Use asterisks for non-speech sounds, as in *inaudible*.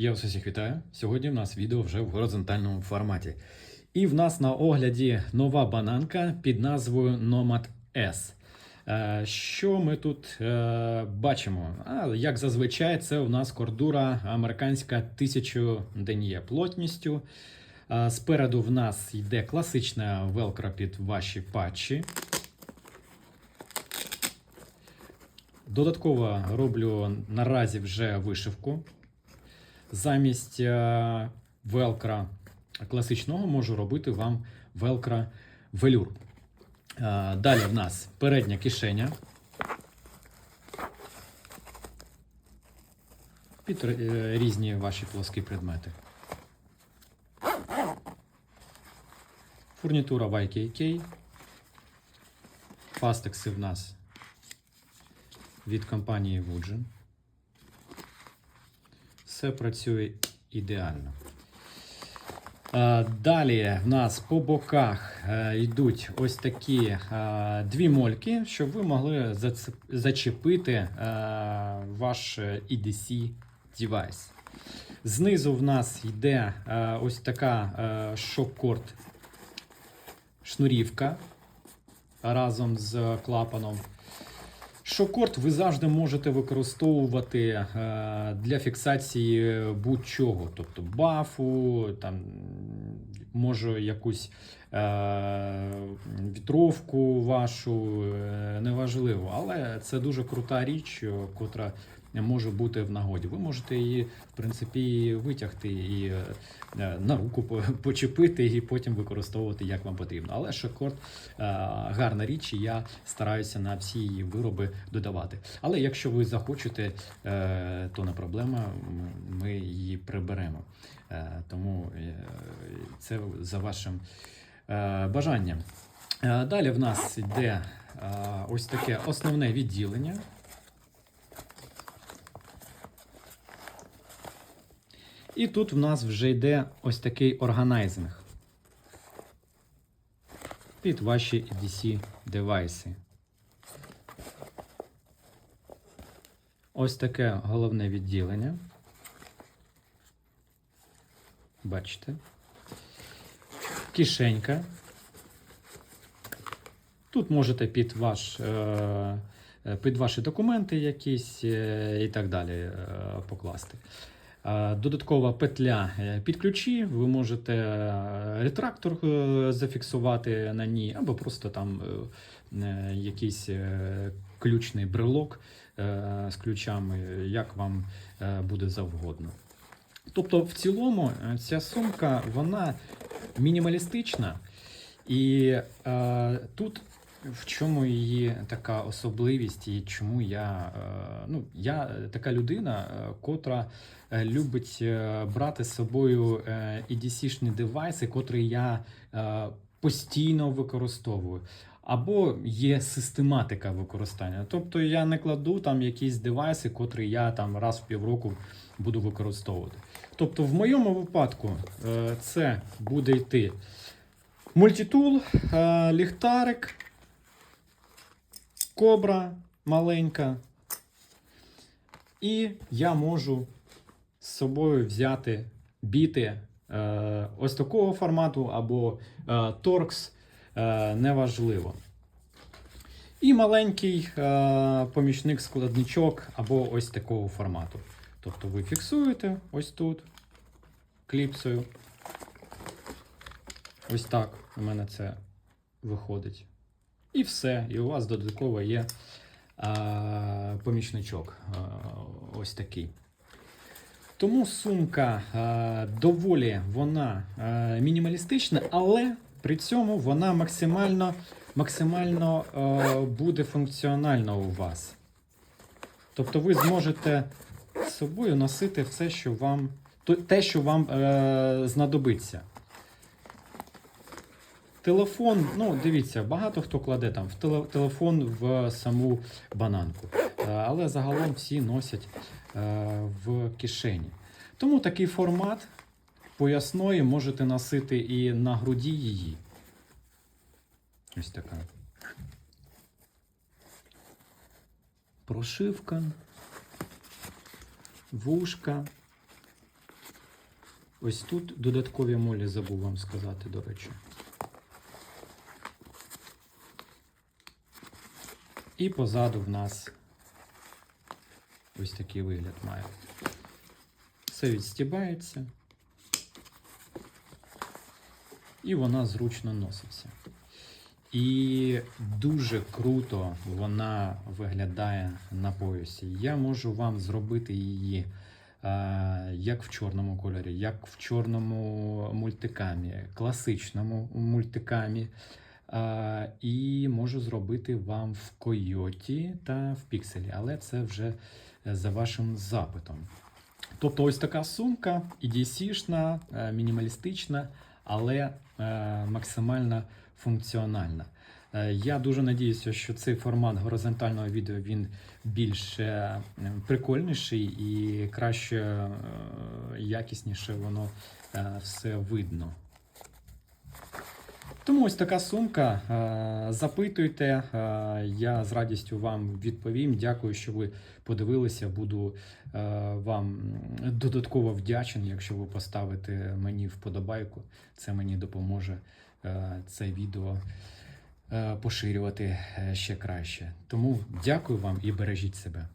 Я вас усіх вітаю. Сьогодні в нас відео вже в горизонтальному форматі. І в нас на огляді нова бананка під назвою Nomad S. Е, Що ми тут е, бачимо? Як зазвичай, це у нас кордура американська 1000 ден'є плотністю. Е, Спереду в нас йде класична велкро під ваші патчі. Додатково роблю наразі вже вишивку. Замість велкра класичного можу робити вам велкра велюр. Далі в нас передня кишеня. Під е, різні ваші плоскі предмети. Фурнітура YKK. Фастекси в нас від компанії Woodgen. Все працює ідеально. Е, Далі в нас по боках е, йдуть ось такі е, дві мольки, щоб ви могли зачепити ваш EDC девайс. Знизу в нас йде ось така шок-корд шнурівка разом з клапаном. Шокорд ви завжди можете використовувати е, для фіксації будь-чого, тобто бафу, там може якусь е, вітровку вашу, е, неважливо. Але це дуже крута річ, котра може бути в нагоді. Ви можете її, в принципі, витягти і е, на руку *laughs* почепити і потім використовувати як вам потрібно. Але шокорд е, гарна річ, і я стараюся на всі її вироби додавати. Але якщо ви захочете, е, то не проблема, ми її приберемо. Е, Тому е, це за вашим е, бажанням. Е, Далі в нас йде е, ось таке основне відділення. І тут в нас вже йде ось такий органайзинг під ваші EDC девайси. Ось таке головне відділення. Бачите. Кишенька. Тут можете під ваш, е, е, під ваші документи якісь е, і так далі покласти. Е, Додаткова петля е, під ключі, ви можете е, ретрактор зафіксувати на ній, або просто там якийсь ключний брелок з ключами, як вам буде завгодно. Тобто, в цілому, ця сумка вона мінімалістична, і тут в чому її така особливість, і чому я, е, ну, я така людина, е, котра е, любить брати з собою EDC-шні девайси, котрі я постійно використовую. Або є систематика використання. Тобто я не кладу там якісь девайси, котрі я там раз в півроку буду використовувати. Тобто, в моєму випадку це буде йти мультитул, ліхтарик, кобра маленька. І я можу з собою взяти біти е, ось такого формату або е, торкс, е, неважливо. І маленький е, помічник-складничок або ось такого формату. Тобто ви фіксуєте ось тут кліпсою. Ось так у мене це виходить. І все. І у вас додатково є а, помічничок. А, ось такий. Тому сумка а, доволі вона а, мінімалістична, але при цьому вона максимально, максимально а, буде функціональна у вас. Тобто ви зможете з собою носити все, що вам, те, що вам е, знадобиться. Телефон, ну дивіться, багато хто кладе там в теле- телефон в саму бананку. Е, Але загалом всі носять е, в кишені. Тому такий формат поясної можете носити і на груді її. Ось така. Прошивка, вушка. ось тут додаткові молі забув вам сказати, до речі. І позаду в нас ось такий вигляд має. Все відстібається. І вона зручно носиться. І дуже круто вона виглядає на поясі. Я можу вам зробити її е, як в чорному кольорі, як в чорному мультикамі, класичному мультикамі. Е, і можу зробити вам в койоті та в пікселі, але це вже за вашим запитом. Тобто, ось така сумка, EDC-шна, е, мінімалістична, але е, максимально функціональна. Е, Я дуже надіюся, що цей формат горизонтального відео він більш е, прикольніший і краще, е, якісніше воно е, все видно. Тому ось така сумка. Е, Запитуйте, е, я з радістю вам відповім. Дякую, що ви подивилися. Буду е, вам додатково вдячен, якщо ви поставите мені вподобайку. Це мені допоможе це відео поширювати ще краще. Тому дякую вам і бережіть себе.